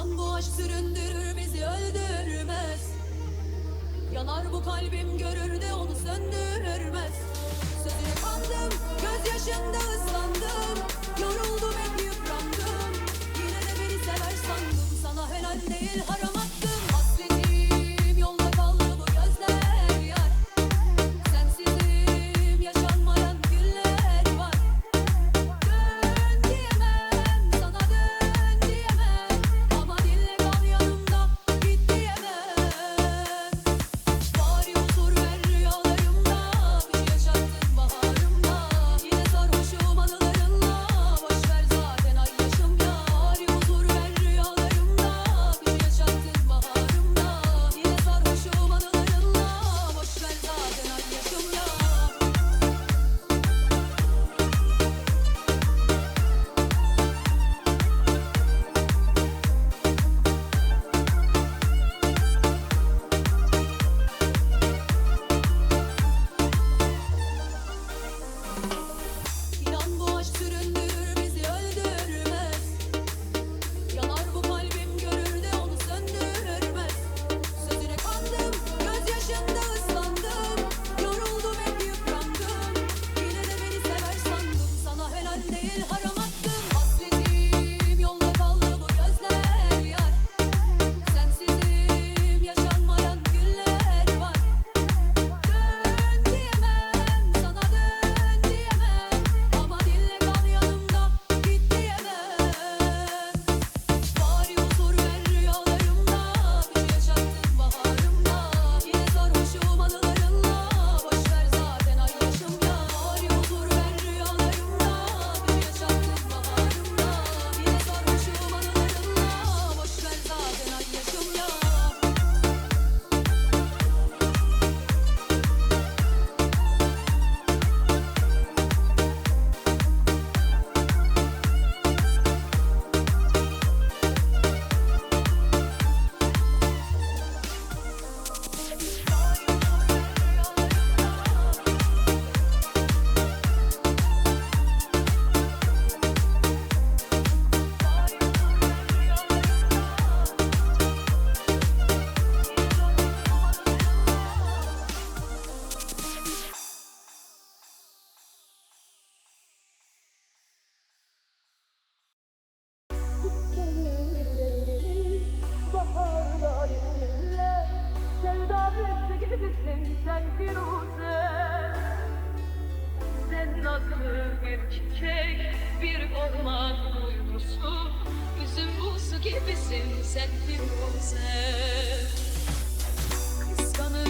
Yalan bu aşk süründürür bizi öldürmez. Yanar bu kalbim görür de onu söndürmez Sözüne kandım gözyaşında ıslandım. Yoruldum bir haram nazlı erkek bir orman duygusu Üzüm buzu gibisin sen bir roze Kıskanır